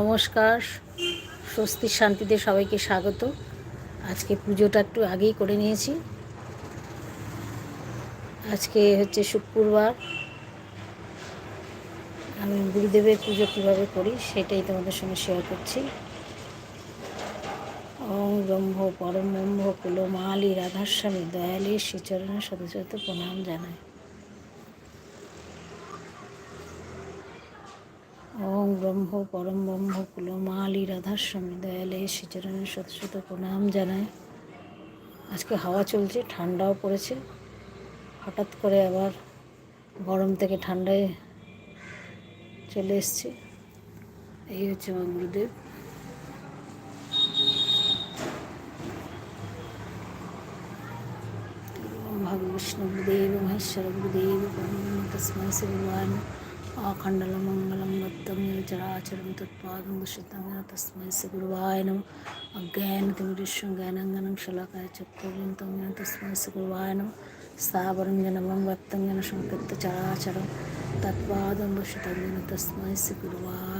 নমস্কার, স্বস্তির শান্তিতে সবাইকে স্বাগত। আজকে পুজোটা একটু আগেই করে নিয়েছি। আজকে হচ্ছে শুক্রবার। আমি গুরুদেবের পুজো কীভাবে করি সেটাই তোমাদের সঙ্গে শেয়ার করছি। ওং ব্রহ্ম পরম ব্রহ্ম কুলমালি রাধাস্বামী, দয়ালি শ্রীচরণের শত প্রণাম জানায় ওং ব্রহ্ম, পরম ব্রহ্ম, কুলমালি, রাধাস্বামী, দয়ালে শ্রীচরণের শত শত প্রণাম জানায় আজকে হাওয়া চলছে, ঠান্ডাও পড়েছে। হঠাৎ করে আবার গরম থেকে ঠান্ডায় চলে এসছে। এই হচ্ছে আমার গুরুদেব ভগবিষ্ণু গুরুদেব, মহেশ্বর গুরুদেব তস্মৈ শ্রী ভগবান ఆఖండలమంగళం మద్దమ్య చరాచరం తత్పాదం శుద్ధంగా తస్మై గురువాయ నమ అజ్ఞానతిమిరిష్యం జ్ఞానంగనం శలాకాయ చక్రవింతమ్య తస్మై గురువాయ నమ స్థావరం జనమం వక్తం జన సంకృత్త చరాచరం తత్పాదం శుద్ధంగా తస్మై గురువాయ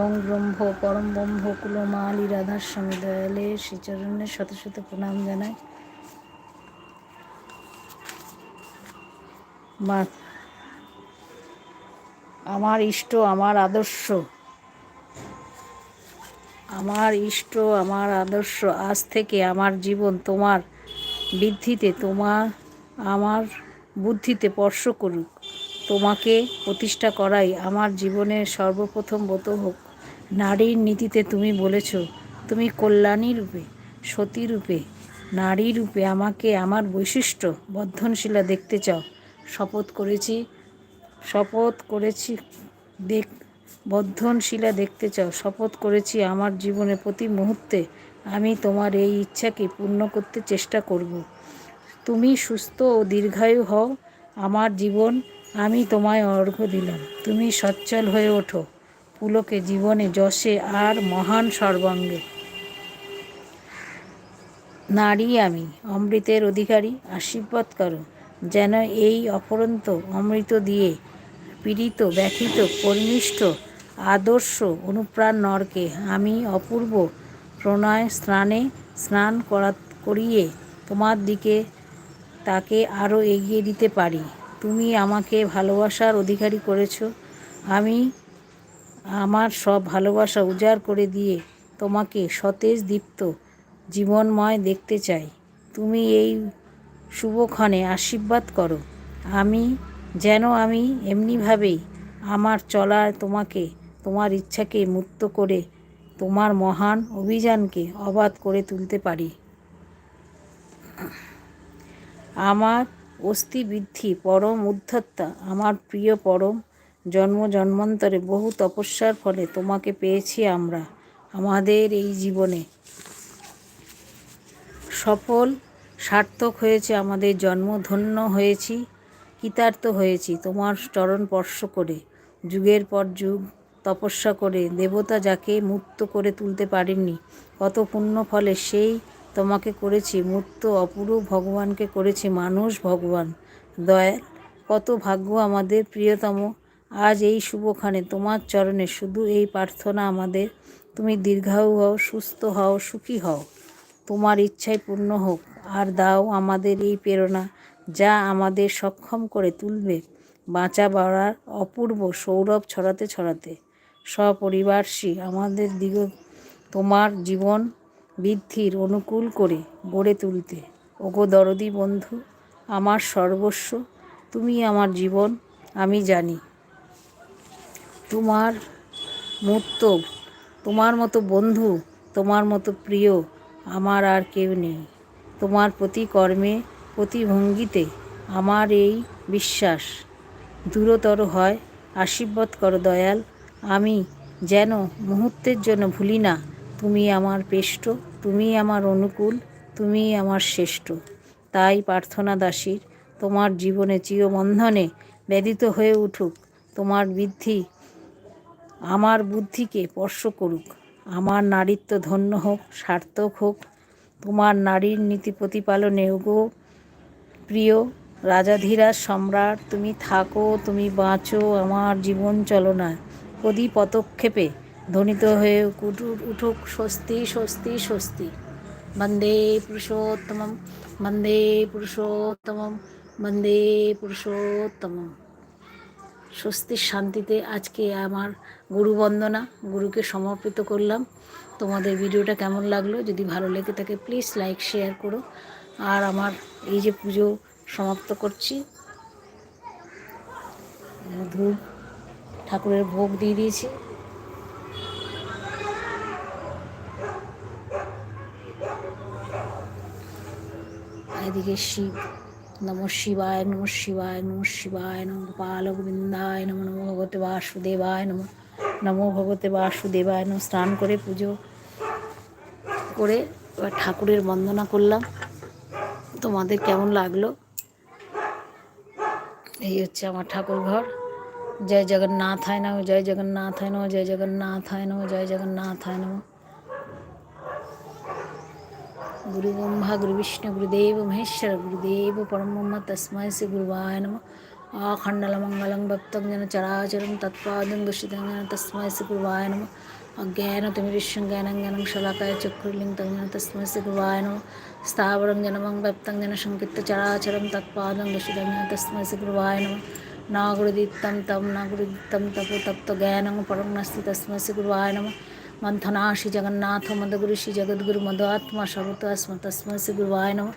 ওম ব্রহ্ম পরম ব্রহ্ম কুলমালি রাধার স্বামী দয়ালে শ্রীচরণের শত শত প্রণাম জানাই। আমার ইষ্ট, আমার আদর্শ। আমার ইষ্ট, আমার আদর্শ, আজ থেকে আমার জীবন তোমার বৃদ্ধিতে তোমার, আমার বুদ্ধিতে স্পর্শ করুক। তোমাকে প্রতিষ্ঠা করাই আমার জীবনের সর্বপ্রথম ব্রত হোক। নারীর নীতিতে তুমি বলেছ, তুমি কল্যাণী রূপে, সতী রূপে, নারী রূপে আমাকে আমার বৈশিষ্ট্য বর্ধনশীলা দেখতে চাও। শপথ করেছি শপথ করেছি দেখ, বর্ধনশীলা দেখতে চাও। শপথ করেছি আমার জীবনে প্রতি মুহূর্তে আমি তোমার এই ইচ্ছাকে পূর্ণ করতে চেষ্টা করব। তুমি সুস্থ ও দীর্ঘায়ু হও। আমার জীবন আমি তোমায় অর্ঘ্য দিলাম। তুমি সচ্ছল হয়ে ওঠো। পুলকে জীবনে যশে আর মহান সর্বাঙ্গে। নারী আমি, অমৃতের অধিকারী, আশীর্বাদ করো। যেন এই অপরন্ত অমৃত দিয়ে পীড়িত, ব্যথিত পরিনিষ্ঠ আদর্শ, অনুপ্রাণ নরকে আমি অপূর্ব প্রণয় স্নানে স্নান করা, করিয়ে তোমার দিকে তাকে আরও এগিয়ে দিতে পারি। তুমি আমাকে ভালোবাসার অধিকারী করেছ। আমি আমার সব ভালোবাসা উজাড় করে দিয়ে তোমাকে সতেজ, দীপ্ত, জীবনময় দেখতে চাই। তুমি এই শুভক্ষণে আশীর্বাদ করো। আমি যেন আমি এমনিভাবেই আমার চলার তোমাকে, তোমার ইচ্ছাকে মুক্ত করে তোমার মহান অভিযানকে অবাধ করে তুলতে পারি। আমার অস্থি বৃদ্ধি পরম উদ্ধত্তা। আমার প্রিয় পরম, জন্ম জন্মান্তরে বহু তপস্যার ফলে তোমাকে পেয়েছি আমরা, আমাদের এই জীবনে। সফল, সার্থক হয়েছে আমাদের জন্ম, ধন্য হয়েছি, কৃতার্থ হয়েছি তোমার চরণ স্পর্শ করে। যুগের পর যুগ তপস্যা করে, দেবতা যাকে মুক্ত করে তুলতে পারেননি, কত পুণ্য ফলে সেই তোমাকে করেছি, মূর্ত অপরূপ ভগবানকে করেছি, মানুষ ভগবান। দয়াল, কত ভাগ্য আমাদের প্রিয়তম। আজ এই শুভখানে তোমার চরণে শুধু এই প্রার্থনা আমাদের। তুমি দীর্ঘায়ু হও, সুস্থ হও, সুখী হও। তোমার ইচ্ছাই পূর্ণ হোক, আর দাও আমাদের এই প্রেরণা, যা আমাদের সক্ষম করে তুলবে। বাঁচা বাড়ার অপূর্ব সৌরভ ছড়াতে ছড়াতে। সপরিবারসী আমাদের দিগ তোমার জীবন বৃদ্ধির অনুকূল করে গড়ে তুলতে। ওগো দরদি বন্ধু, আমার সর্বস্ব, তুমি আমার জীবন, আমি জানি। তোমার মূর্ত, তোমার মতো বন্ধু, তোমার মতো প্রিয়, আমার আর কেউ নেই। তোমার প্রতি কর্মে, প্রতি ভঙ্গিতে আমার এই বিশ্বাস। দূরতর হয়, আশীর্বাদ করো দয়াল, আমি যেন মুহূর্তের জন্য ভুলি না। তুমি আমার পেষ্ট তুমি আমার অনুকূল তুমি আমার শ্রেষ্ঠ। তাই প্রার্থনা দাসীর, তোমার জীবনে চিরবন্ধনে ব্যতীত হয়ে উঠুক, তোমার বৃদ্ধি আমার বুদ্ধিকে স্পর্শ করুক, আমার নারীত্ব ধন্য হোক, সার্থক হোক, তোমার নারীর নীতি প্রতিপালনে গো প্রিয় রাজাধীরাজ সম্রাট, তুমি থাকো, তুমি বাঁচো, আমার জীবন চলনায়। প্রতি পদক্ষেপে ধ্বনিত হয়ে উঠুক উঠুক, স্বস্তি স্বস্তি স্বস্তি। বন্দে পুরুষোত্তম বন্দে পুরুষোত্তম বন্দে পুরুষোত্তম স্বস্তির শান্তিতে আজকে আমার গুরু বন্দনা, গুরুকে সমর্পিত করলাম। তোমাদের ভিডিওটা কেমন লাগল? যদি ভালো লেগে থাকে প্লিজ লাইক শেয়ার করো। আর আমার এই যে পুজো সমাপ্ত করছি। ধূপ, ঠাকুরের ভোগ দিয়ে দিয়েছি। এদিকে শিব, নম শিবায় নম শিবায় নম শিবায় নম গোপাল গোবিন্দায় নম নম ভগবতে বাসুদেবায় নম নমো ভগবতে বাসুদেবায় নম স্নান করে পুজো করে এবার ঠাকুরের বন্দনা করলাম। তোমাদের কেমন লাগল? এই হচ্ছে আমার ঠাকুর ঘর। জয় জগন্নাথ হয় না জয় জগন্নাথ হয় না জয় জগন্নাথ হয় না জয় জগন্নাথ হয় না गुरु ब्रह्मा गुरु विष्णु गुरुदेव महेश्वर गुरुदेव परम तस्मै श्री गुरुवाय नम आखण्डलमङ्गलं भक्तं जन चराचरं तत्पादं दुषितं जन तस्मै श्री गुरुवाय नम अज्ञानतिमिरिष्यं ज्ञानं ज्ञानं शलाकाय चक्रुलिङ्गं जन तस्मै श्री गुरुवाय नम स्थावरं जनमं व्यक्तं जन चराचरं तत्पादं दुषितं जन तस्मै श्री गुरुवाय नम न गुरुदीप्तं तं न गुरुदीप्तं तपो तप्तज्ञानं परं नास्ति तस्मै श्री गुरुवाय नमः मंथनाशि जगन्नाथ मदगुरु श्री जगद्गुरु मदात्मा सर्वत अस्म तस्म से गुरुवाय नम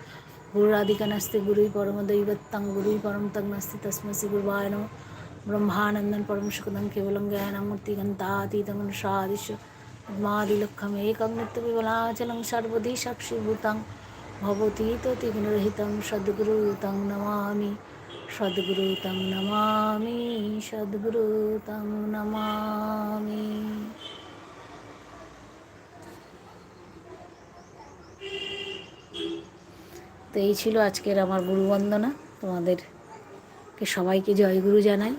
गुरुराधिका नस्ते गुरु परम दैवत्तं गुरु परम तंग नस्ति तस्म से गुरुवाय नम ब्रह्मानंदन परम सुखदं केवलं ज्ञानमूर्ति घंटातीतं सादिश पद्मादिलक्षम् एकं नित्यविमलाचलं सर्वधि साक्षीभूतं भवती ततिगुणरहितं सद्गुरुतं नमामि सद्गुरुतं नमामि सद्गुरुतं नमामि তো এই ছিল আজকের আমার গুরুবন্দনা তোমাদেরকে সবাইকে জয়গুরু জানাই।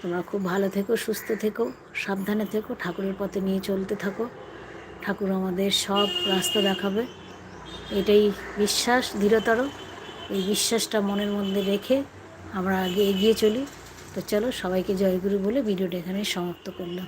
তোমরা খুব ভালো থেকো, সুস্থ থেকো, সাবধানে থেকো, ঠাকুরের পথে নিয়ে চলতে থাকো। ঠাকুর আমাদের সব রাস্তা দেখাবে। এটাই বিশ্বাস, দৃঢ়তর। এই বিশ্বাসটা মনের মধ্যে রেখে আমরা আগে এগিয়ে চলি। তো চলো সবাইকে জয়গুরু বলে ভিডিওটা এখানে সমাপ্ত করলাম।